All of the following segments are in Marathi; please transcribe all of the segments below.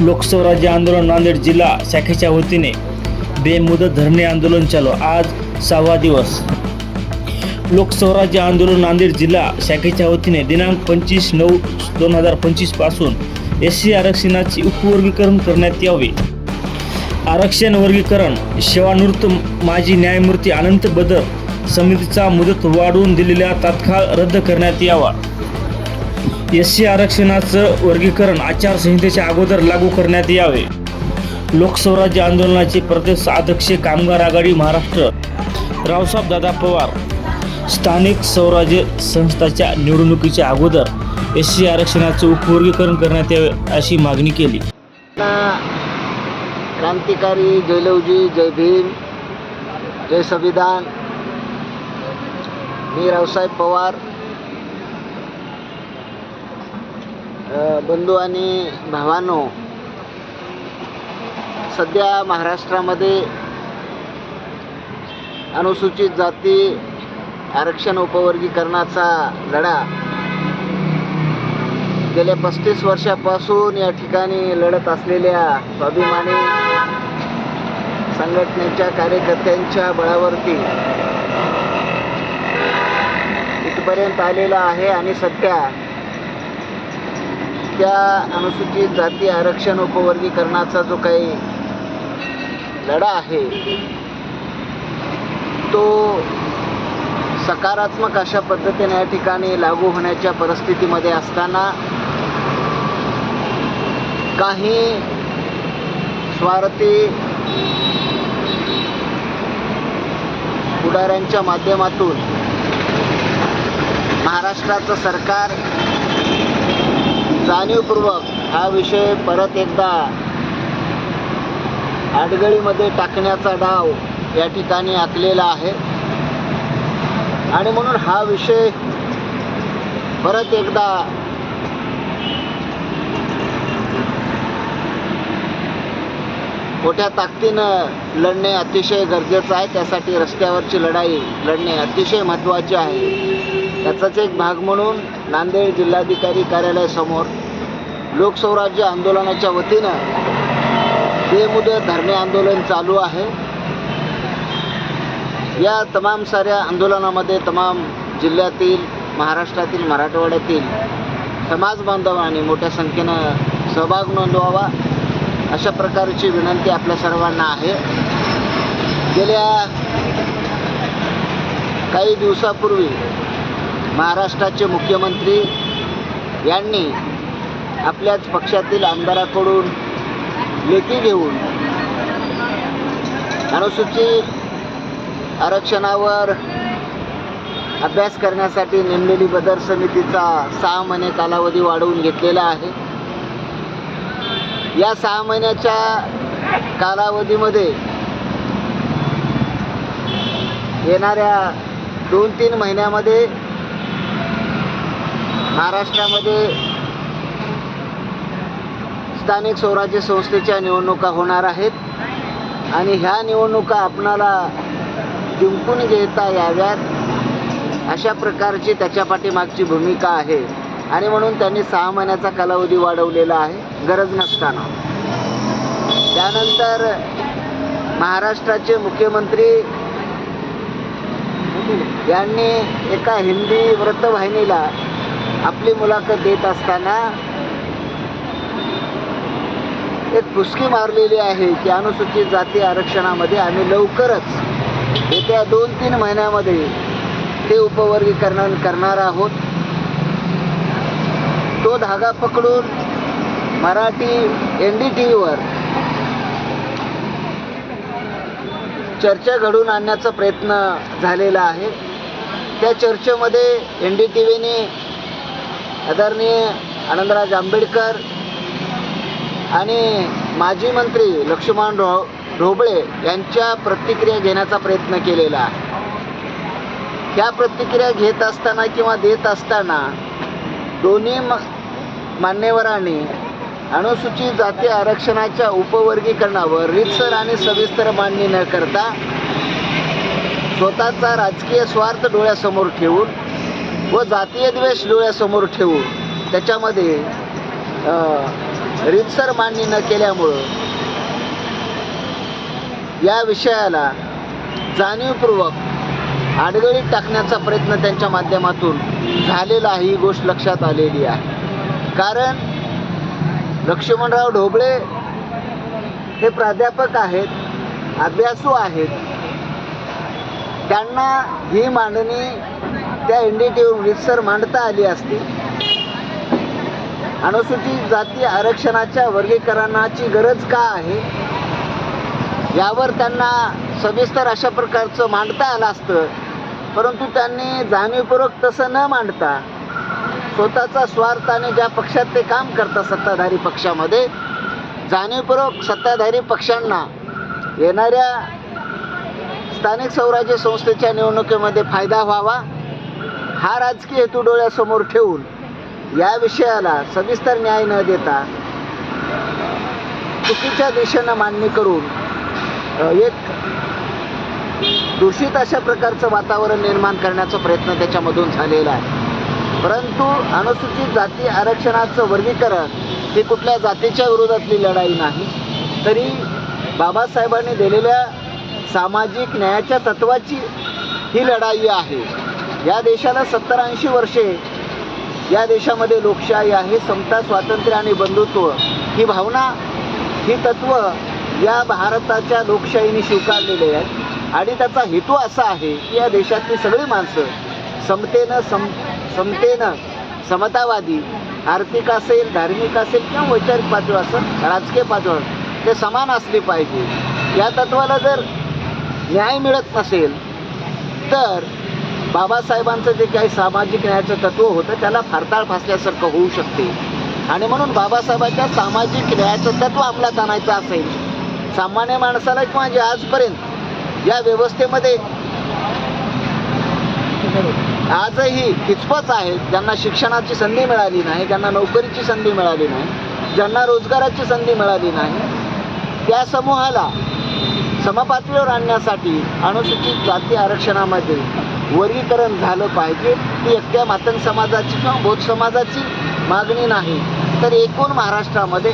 लोकस्वराज्य आंदोलन नांदेड जिल्हा शाखेच्या वतीने बेमुदत धरणे आंदोलन चालू. आज सहावा दिवस. लोकस्वराज्य आंदोलन नांदेड जिल्हा शाखेच्या वतीने दिनांक पंचवीस नऊ दोन हजार पंचवीसपासून एस सी आरक्षणाचे उपवर्गीकरण करण्यात यावे. आरक्षण वर्गीकरण सेवानिवृत्त माजी न्यायमूर्ती अनंत बदर समितीचा मुदत वाढवून दिलेल्या तात्काळ रद्द करण्यात यावा. एस सी आरक्षणाचं वर्गीकरण आचारसंहितेच्या अगोदर लागू करण्यात यावे. लोकस्वराज्य आंदोलनाचे प्रदेश अध्यक्ष कामगार आघाडी महाराष्ट्र. रावसाहेब दादा पवार स्थानिक स्वराज्य संस्थाच्या निवडणुकीच्या अगोदर एस सी आरक्षणाचं उपवर्गीकरण करण्यात यावे अशी मागणी केली. क्रांतिकारी जयलवजी जय भीम जय संविधान. मी रावसाहेब पवार बंधू आणि भावानो सध्या महाराष्ट्रामध्ये अनुसूचित जाती आरक्षण उपवर्गीकरणाचा लढा गेल्या पस्तीस वर्षापासून या ठिकाणी लढत असलेल्या स्वाभिमानी संघटनेच्या कार्यकर्त्यांच्या बळावरती इथपर्यंत आलेला आहे आणि सध्या त्या अनुसूचित जाती आरक्षण उपवर्गीकरणाचा जो काही लढा आहे तो सकारात्मक अशा पद्धतीने या ठिकाणी लागू होण्याच्या परिस्थितीमध्ये असताना काही स्वार्थी पुढाऱ्यांच्या माध्यमातून महाराष्ट्राचं सरकार जाणीवपूर्वक हा विषय परत एकदा आडगळीमध्ये टाकण्याचा डाव या ठिकाणी आखलेला आहे. आणि म्हणून हा विषय परत एकदा मोठ्या ताकदीनं लढणे अतिशय गरजेचं आहे. त्यासाठी रस्त्यावरची लढाई लढणे अतिशय महत्त्वाचे आहे. त्याचाच एक भाग म्हणून नांदेड जिल्हाधिकारी कार्यालयासमोर लोकस्वराज्य आंदोलनाच्या वतीनं बेमुदत धरणे आंदोलन चालू आहे. या तमाम साऱ्या आंदोलनामध्ये तमाम जिल्ह्यातील महाराष्ट्रातील मराठवाड्यातील समाज बांधवांनी मोठ्या संख्येनं सहभाग नोंदवावा अशा प्रकारची विनंती आपल्या सर्वांना आहे. गेल्या काही दिवसापूर्वी महाराष्ट्राचे मुख्यमंत्री यांनी आपल्याच पक्षातील आमदाराकडून लेखी घेऊन अनुसूचित आरक्षणावर अभ्यास करण्यासाठी नेमलेली बदर समितीचा सहा महिने कालावधी वाढवून घेतलेला आहे. या सहा महिन्याच्या कालावधीमध्ये येणाऱ्या दोन तीन महिन्यामध्ये महाराष्ट्रामध्ये स्थानिक स्वराज्य संस्थेच्या निवडणुका होणार आहेत. आणि ह्या निवडणुका आपणाला जिंकून घेता याव्यात अशा प्रकारची त्याच्या पाठीमागची भूमिका आहे. आणि म्हणून त्यांनी सहा महिन्याचा कालावधी वाढवलेला आहे. गरज नसताना. त्यानंतर महाराष्ट्राचे मुख्यमंत्री यांनी एका हिंदी वृत्तवाहिनीला आपली मुलाखत देत असताना एक फुसकी मारलेली आहे की अनुसूचित जाती आरक्षणामध्ये आम्ही लवकरच येत्या दोन तीन महिन्यामध्ये ते उपवर्गीकरण करणार आहोत. तो धागा पकडून मराठी एन डी टी व्हीवर चर्चा घडवून आणण्याचा प्रयत्न झालेला आहे. त्या चर्चेमध्ये एन डी टी व्हीने आदरणीय आनंदराज आंबेडकर आणि माजी मंत्री लक्ष्मण ढो ढोबळे यांच्या प्रतिक्रिया घेण्याचा प्रयत्न केलेला आहे. ह्या प्रतिक्रिया घेत असताना किंवा देत असताना दोन्ही म मान्यवरांनी अनुसूचित जाती आरक्षणाच्या उपवर्गीकरणावर रीतसर आणि सविस्तर मांडणी न करता स्वतःचा राजकीय स्वार्थ डोळ्यासमोर ठेवून व जातीय द्वेष डोळ्यासमोर ठेवून त्याच्यामध्ये रितसर मांडणी न केल्यामुळं या विषयाला जाणीवपूर्वक आडगळीत टाकण्याचा प्रयत्न त्यांच्या माध्यमातून झालेला ही गोष्ट लक्षात आलेली आहे. कारण लक्ष्मणराव ढोबळे हे प्राध्यापक आहेत अभ्यासू आहेत. त्यांना ही मांडणी त्या एन रितसर मांडता आली असती. अनुसूचित जाती आरक्षणाच्या वर्गीकरणाची गरज का आहे? यावर त्यांना सविस्तर अशा प्रकारचं मांडता आलं असतं परंतु त्यांनी जाणीवपूर्वक तसं न मांडता स्वतःचा स्वार्थाने ज्या पक्षात ते काम करतात सत्ताधारी पक्षामध्ये जाणीवपूर्वक सत्ताधारी पक्षांना येणाऱ्या स्थानिक स्वराज्य संस्थेच्या निवडणुकीमध्ये फायदा व्हावा. हा राजकीय हेतू डोळ्यासमोर ठेवून या विषयाला सविस्तर न्याय न देता चुकीच्या दिशेनं मांडणी करून एक दूषित अशा प्रकारचं वातावरण निर्माण करण्याचा प्रयत्न त्याच्यामधून झालेला आहे. परंतु अनुसूचित जाती आरक्षणाचं वर्गीकरण ही कुठल्या जातीच्या विरोधातली लढाई नाही तरी बाबासाहेबांनी दिलेल्या सामाजिक न्यायाच्या तत्वाची ही लढाई आहे. या देशाला सत्तर ऐंशी वर्षे या देशामध्ये लोकशाही आहे समता स्वातंत्र्य आणि बंधुत्व. ही भावना ही तत्व या भारताच्या लोकशाहीने स्वीकारलेले आहेत आणि त्याचा हेतू असा आहे की या देशातली सगळी माणसं समतेनं सम समतेनं समतावादी आर्थिक असेल धार्मिक असेल किंवा वैचारिक पातळी असेल राजकीय पातळीवर ते समान असली पाहिजे. या तत्वाला जर न्याय मिळत नसेल तर बाबासाहेबांचं जे काही सामाजिक न्यायाचं तत्व होतं त्याला फारताळ फासल्यासारखं होऊ शकते. आणि म्हणून बाबासाहेबांच्या सामाजिक न्यायाचं तत्व अंमलात आणायचं असेल सामान्य माणसाला किंवा जे आजपर्यंत या व्यवस्थेमध्ये आजही किचपच आहेत ज्यांना शिक्षणाची संधी मिळाली नाही ज्यांना नोकरीची संधी मिळाली नाही ज्यांना रोजगाराची संधी मिळाली नाही त्या समूहाला समपातळीवर आणण्यासाठी अनुसूचित जाती आरक्षणामध्ये वर्गीकरण झालं पाहिजे. ती एकट्या मातंग समाजाची किंवा बौद्ध समाजाची मागणी नाही. तर एकूण महाराष्ट्रामध्ये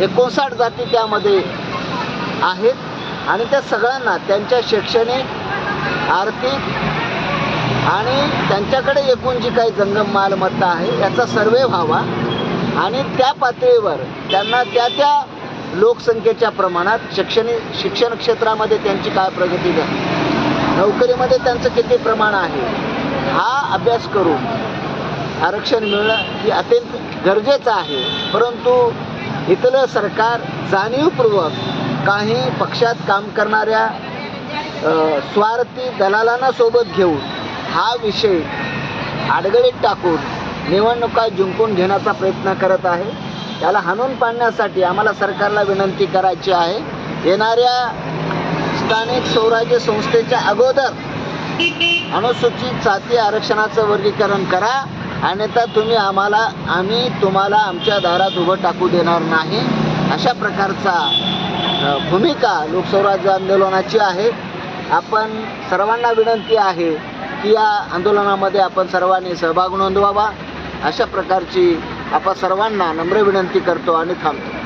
एकोणसाठ जाती त्यामध्ये आहेत आणि त्या सगळ्यांना त्यांच्या शैक्षणिक आर्थिक आणि त्यांच्याकडे एकूण जी काही जंगम मालमत्ता आहे याचा सर्वे व्हावा. आणि त्या पातळीवर त्यांना त्या त्या लोकसंख्येच्या प्रमाणात शैक्षणिक शिक्षण क्षेत्रामध्ये त्यांची काय प्रगती झाली? नोकरीमध्ये त्यांचं किती प्रमाण आहे? हा अभ्यास करून आरक्षण मिळणं ही अत्यंत गरजेचं आहे. परंतु इथलं सरकार जाणीवपूर्वक काही पक्षात काम करणाऱ्या स्वार्थी दलालांना सोबत घेऊन हा विषय आडगळीत टाकून निवडणुका जिंकून घेण्याचा प्रयत्न करत आहे. याला हाणून पाडण्यासाठी आम्हाला सरकारला विनंती करायची आहे. येणाऱ्या स्थानिक स्वराज्य संस्थेच्या अगोदर अनुसूचित जाती आरक्षणाचं वर्गीकरण करा अन्यथा तुम्ही आम्हाला आम्ही तुम्हाला आमच्या दारात उभं टाकू देणार नाही. अशा प्रकारचा भूमिका लोकस्वराज्य आंदोलनाची आहे. आपण सर्वांना विनंती आहे की या आंदोलनामध्ये आपण सर्वांनी सहभाग नोंदवावा. अशा प्रकारची आपण सर्वांना नम्र विनंती करतो आणि थांबतो.